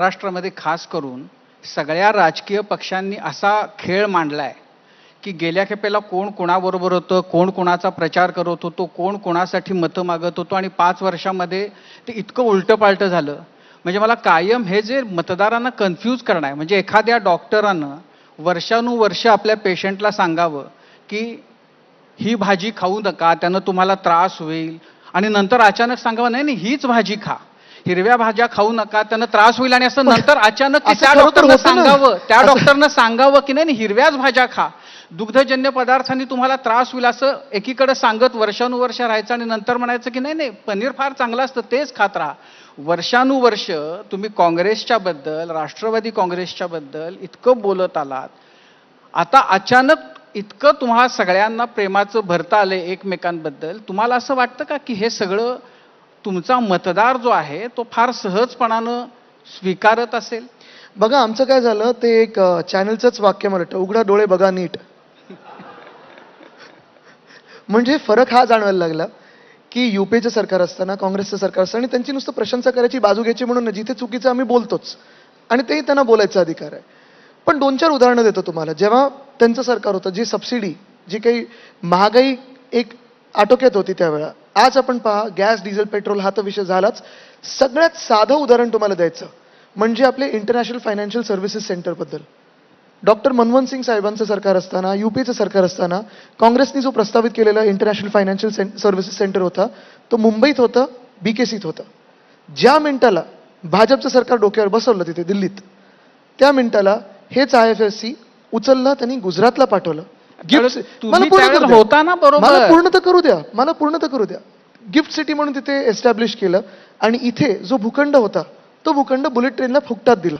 महाराष्ट्रामध्ये खास करून सगळ्या राजकीय पक्षांनी असा खेळ मांडलाय की गेल्या खेपेला कोण कोणाबरोबर होतं कोण कोणाचा प्रचार करत होतो कोण कोणासाठी मतं मागत होतो आणि पाच वर्षामध्ये ते इतकं उलटं पालटं झालं. म्हणजे मला कायम हे जे मतदारांना कन्फ्यूज करणं आहे म्हणजे एखाद्या डॉक्टरानं वर्षानुवर्ष आपल्या पेशंटला सांगावं की ही भाजी खाऊ नका त्यानं तुम्हाला त्रास होईल. आणि नंतर अचानक सांगावं नाही नाही हीच भाजी खा. हिरव्या भाज्या खाऊ नका त्यानं त्रास होईल आणि असं नंतर अचानक त्या डॉक्टरनं. सांगावं त्या डॉक्टरनं सांगावं की नाही नाही, हिरव्याच भाज्या खा. दुग्धजन्य पदार्थांनी तुम्हाला त्रास होईल असं एकीकडे सांगत वर्षानुवर्ष राहायचं आणि नंतर म्हणायचं की नाही नाही पनीर फार चांगलं असतं तेच खात राहा. वर्षानुवर्ष तुम्ही काँग्रेसच्या बद्दल राष्ट्रवादी काँग्रेसच्या बद्दल इतकं बोलत आलात. आता अचानक इतकं तुम्हाला सगळ्यांना प्रेमाचं भरता आलंय एकमेकांबद्दल. तुम्हाला असं वाटतं का की हे सगळं तुमचा मतदार जो आहे तो फार सहजपणानं स्वीकारत असेल. बघा आमचं काय झालं ते एक चॅनलचंच वाक्य मला उघडा डोळे बघा नीट. म्हणजे फरक हा जाणवायला लागला की युपीचं सरकार असताना काँग्रेसचं सरकार असताना आणि त्यांची नुसतं प्रशंसा करायची बाजू घ्यायची म्हणून जिथे चुकीचं आम्ही बोलतोच. आणि तेही त्यांना बोलायचा अधिकार आहे. पण दोन चार उदाहरणं देतो तुम्हाला. जेव्हा त्यांचं सरकार होतं जी सबसिडी जी काही महागाई एक आटोक्यात होती त्यावेळा आज आपण पहा गॅस डिझेल पेट्रोल हा तर विषय झालाच. सगळ्यात साधं उदाहरण तुम्हाला द्यायचं म्हणजे आपले इंटरनॅशनल फायनान्शियल सर्व्हिसेस सेंटरबद्दल. डॉक्टर मनमोहन सिंग साहेबांचं सरकार असताना युपीचं सरकार असताना काँग्रेसनी जो प्रस्तावित केलेला इंटरनॅशनल फायनान्शियल सर्व्हिसेस सेंटर होता तो मुंबईत होतं बी केसीत होतं. ज्या मिनिटाला भाजपचं सरकार डोक्यावर बसवलं तिथे दिल्लीत त्या मिनिटाला हेच आय एफ एस सी उचललं त्यांनी गुजरातला पाठवलं. गिफ्ट मला पूर्ण करू द्या. होता ना बरोबर. मला पूर्ण तर करू द्या. मला पूर्ण तर करू द्या. गिफ्ट सिटी म्हणून तिथे एस्टॅब्लिश केलं आणि इथे जो भूखंड होता तो भूखंड बुलेट ट्रेनला फुकटात दिला.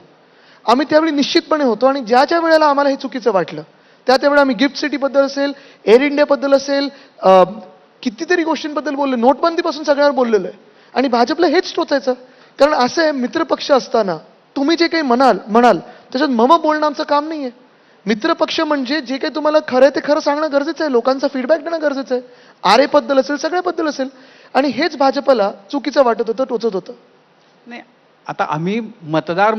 आम्ही त्यावेळी निश्चितपणे होतो आणि ज्या ज्या वेळेला आम्हाला हे चुकीचं वाटलं त्या त्यावेळेला आम्ही गिफ्ट सिटीबद्दल असेल एअर इंडियाबद्दल असेल अं, कितीतरी गोष्टींबद्दल बोललो नोटबंदीपासून सगळ्यावर बोललेलो आहे. आणि भाजपला हेच टोचायचं. कारण असं आहे मित्रपक्ष असताना तुम्ही जे काही म्हणाल म्हणाल त्याच्यात मम बोलणं आमचं काम नाही आहे मित्रपक्ष म्हणजे जे काही तुम्हाला खरं आहे ते खरं सांगणं गरजेचं आहे. लोकांचा फीडबॅक देणं गरजेचं आहे. आरेबद्दल असेल सगळ्याबद्दल असेल. आणि हेच भाजपला चुकीचं वाटत होतं टोचत होतं. नाही आता आम्ही मतदार